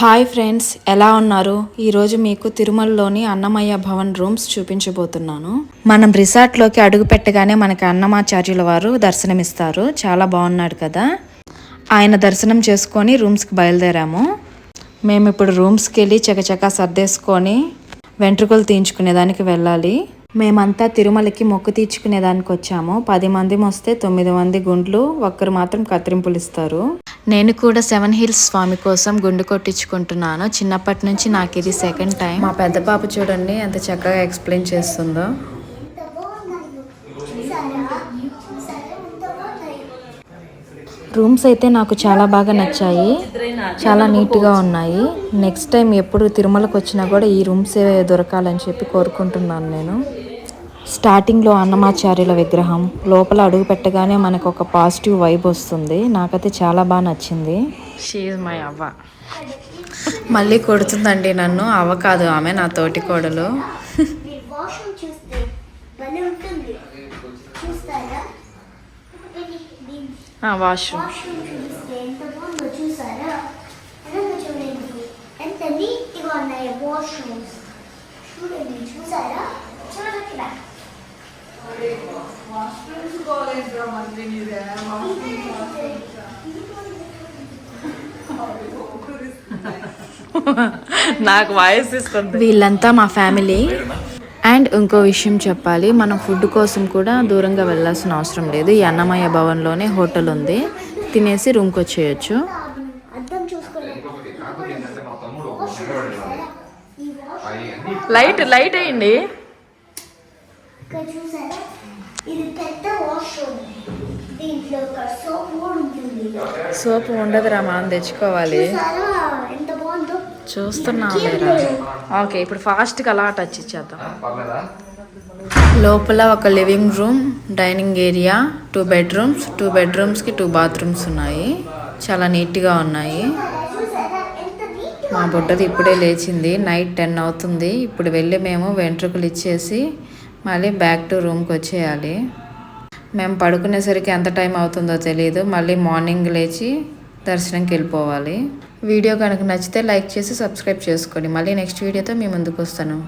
Hi friends ఎలా ఉన్నారు? ఈరోజు మీకు తిరుమలలోని అన్నమయ్య భవన్ రూమ్స్ చూపించబోతున్నాను. మనం రిసార్ట్లోకి అడుగు పెట్టగానే మనకి అన్నమాచార్యుల వారు దర్శనమిస్తారు. చాలా బాగున్నాడు కదా? ఆయన దర్శనం చేసుకొని రూమ్స్కి బయలుదేరాము. మేము ఇప్పుడు రూమ్స్కి వెళ్ళి చకచకా సర్దేసుకొని వెంట్రుకలు తీయించుకునేదానికి వెళ్ళాలి. మేమంతా తిరుమలకి మొక్కు తీర్చుకునేదానికి వచ్చాము పది మంది వస్తే తొమ్మిది మంది గుండ్లు ఒక్కరు మాత్రం కత్తిరింపులు ఇస్తారు నేను కూడా సెవెన్ హిల్స్ స్వామి కోసం గుండు కొట్టించుకుంటున్నాను. చిన్నప్పటి నుంచి నాకు ఇది సెకండ్ టైం. మా పెద్ద పాప చూడండి ఎంత చక్కగా ఎక్స్ప్లెయిన్ చేస్తుందో. రూమ్స్ అయితే నాకు చాలా బాగా నచ్చాయి. చాలా నీట్గా ఉన్నాయి. నెక్స్ట్ టైం ఎప్పుడు తిరుమలకు వచ్చినా కూడా ఈ రూమ్సే దొరకాలని చెప్పి కోరుకుంటున్నాను నేను. స్టార్టింగ్లో అన్నమాచార్యుల విగ్రహం. లోపల అడుగు పెట్టగానే మనకు ఒక పాజిటివ్ వైబ్ వస్తుంది. నాకైతే చాలా బాగా నచ్చింది. షీఈ్ మై అవ్వ. మళ్ళీ కొడుతుందండి నన్ను. అవ్వ కాదు ఆమె నా తోటి కోడలు. వాష్రూమ్ వాష్రూమ్ చూస్తే ఎంత బాగుందో చూసారా అనంగా చూడండి ఎంత నీట్గా ఉన్నాయో వాష్రూమ్స్ చూడండి చూసారా చూడండి ఇక్కడ నాకు వాయిస్ ఇస్తుంది వీళ్ళంతా మా ఫ్యామిలీ అండ్ ఇంకో విషయం చెప్పాలి మనం ఫుడ్ కోసం కూడా దూరంగా వెళ్ళాల్సిన అవసరం లేదు. ఈ అన్నమయ్య భవన్లోనే హోటల్ ఉంది. తినేసి రూమ్కి వచ్చేయచ్చు. లైట్ లైట్ అయ్యండి సోపు సోప్ ఉండదురా మనం తెచ్చుకోవాలి. చూస్తున్నాం ఓకే ఇప్పుడు ఫాస్ట్గా అలా టచ్ ఇచ్చేద్దాం. లోపల ఒక living room dining area two bedrooms two బెడ్రూమ్స్కి two bathrooms ఉన్నాయి. చాలా నీట్గా ఉన్నాయి. మా బుడ్డది ఇప్పుడే లేచింది. నైట్ టెన్ అవుతుంది. ఇప్పుడు వెళ్ళి మేము వెంట్రుకలు ఇచ్చేసి మళ్ళీ బ్యాక్ టు రూమ్కి వచ్చేయాలి. మేము పడుకునేసరికి ఎంత టైం అవుతుందో తెలియదు మళ్ళీ మార్నింగ్ లేచి దర్శనంకి వెళ్ళిపోవాలి వీడియో కనుక నచ్చితే లైక్ చేసి సబ్స్క్రైబ్ చేసుకోండి. మళ్ళీ నెక్స్ట్ వీడియోతో మీ ముందుకు వస్తాను.